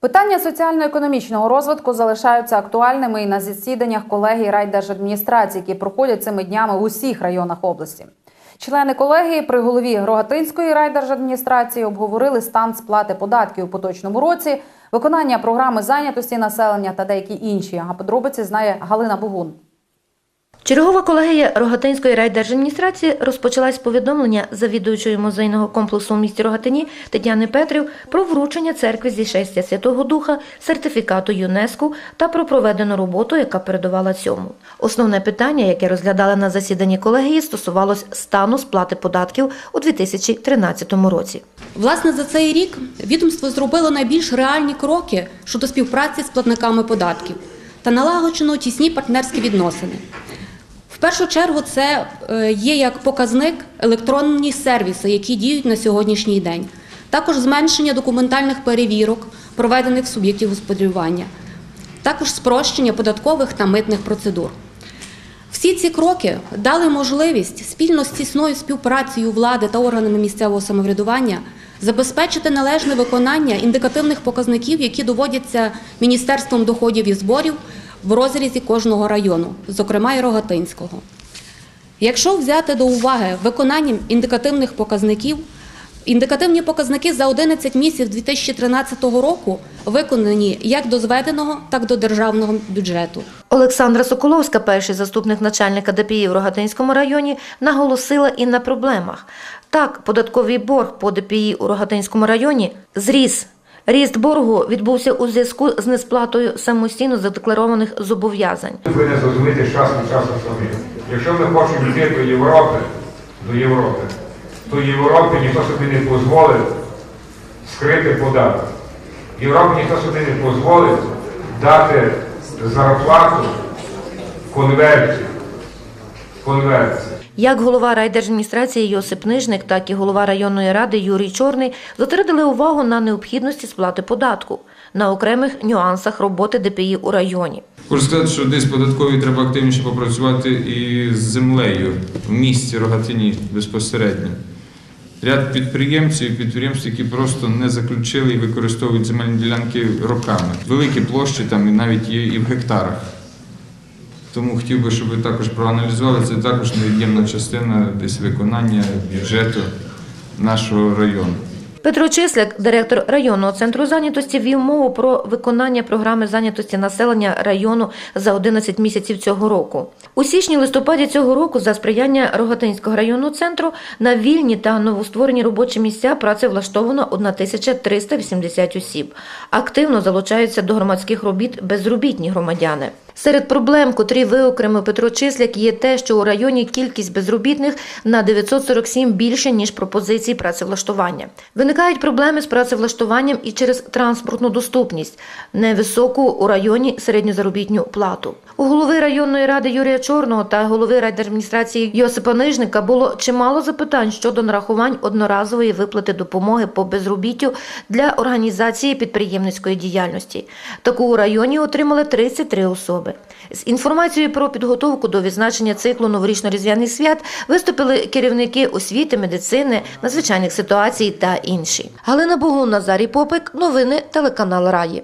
Питання соціально-економічного розвитку залишаються актуальними і на засіданнях колегії райдержадміністрації, які проходять цими днями в усіх районах області. Члени колегії при голові Рогатинської райдержадміністрації обговорили стан сплати податків у поточному році, виконання програми зайнятості населення та деякі інші. А подробиці знає Галина Бугун. Чергова колегія Рогатинської райдержадміністрації розпочалась повідомлення завідуючої музейного комплексу у місті Рогатині Тетяни Петрів про вручення церкви зі шестя Святого Духа, сертифікату ЮНЕСКО та про проведену роботу, яка передувала цьому. Основне питання, яке розглядали на засіданні колегії, стосувалось стану сплати податків у 2013 році. Власне, за цей рік відомство зробило найбільш реальні кроки щодо співпраці з платниками податків та налагоджено тісні партнерські відносини. Першу чергу це е, є як показник електронні сервіси, які діють на сьогоднішній день. Також зменшення документальних перевірок, проведених суб'єктів господарювання, також спрощення податкових та митних процедур. Всі ці кроки дали можливість спільно з тісною співпрацею влади та органами місцевого самоврядування забезпечити належне виконання індикативних показників, які доводяться Міністерством доходів і зборів в розрізі кожного району, зокрема і Рогатинського. Якщо взяти до уваги виконання індикативних показників, індикативні показники за 11 місяців 2013 року виконані як до зведеного, так і до державного бюджету. Олександра Соколовська, перший заступник начальника ДПІ в Рогатинському районі, наголосила і на проблемах. Так, податковий борг по ДПІ у Рогатинському районі зріс. Ріст боргу відбувся у зв'язку з несплатою самостійно задекларованих зобов'язань. Ми повинні зрозуміти часу від часу самі. Якщо ми хочемо йти до Європи, до Європи, то Європі ніхто собі не дозволить скрити податок. Європі ніхто собі не дозволить дати зарплату конверсію. Як голова райдержадміністрації Йосип Нижник, так і голова районної ради Юрій Чорний зосередили увагу на необхідності сплати податку, на окремих нюансах роботи ДПІ у районі. Хочу сказати, що десь податкові треба активніше попрацювати і з землею в місті Рогатині безпосередньо. Ряд підприємців, підприємств, які просто не заключили і використовують земельні ділянки роками. Великі площі там і навіть є і в гектарах. Тому хотів би, щоб ви також проаналізували, це також невід'ємна частина десь виконання бюджету нашого району. Петро Числяк, директор районного центру зайнятості, вів мову про виконання програми зайнятості населення району за 11 місяців цього року. У січні-листопаді цього року за сприяння Рогатинського районного центру на вільні та новостворені робочі місця працевлаштовано 1380 осіб. Активно залучаються до громадських робіт безробітні громадяни. Серед проблем, котрі виокремив Петро Числяк, є те, що у районі кількість безробітних на 947 більше, ніж пропозицій працевлаштування. Виникають проблеми з працевлаштуванням і через транспортну доступність, невисоку у районі середньозаробітню плату. У голови районної ради Юрія Чорного та голови райдержадміністрації Йосипа Нижника було чимало запитань щодо нарахувань одноразової виплати допомоги по безробіттю для організації підприємницької діяльності. Таку у районі отримали 33 особи. З інформацією про підготовку до відзначення циклу новорічно-різдвяних свят виступили керівники освіти, медицини, надзвичайних ситуацій та інші. Галина Богун, Назарій Попик, новини телеканал Раї.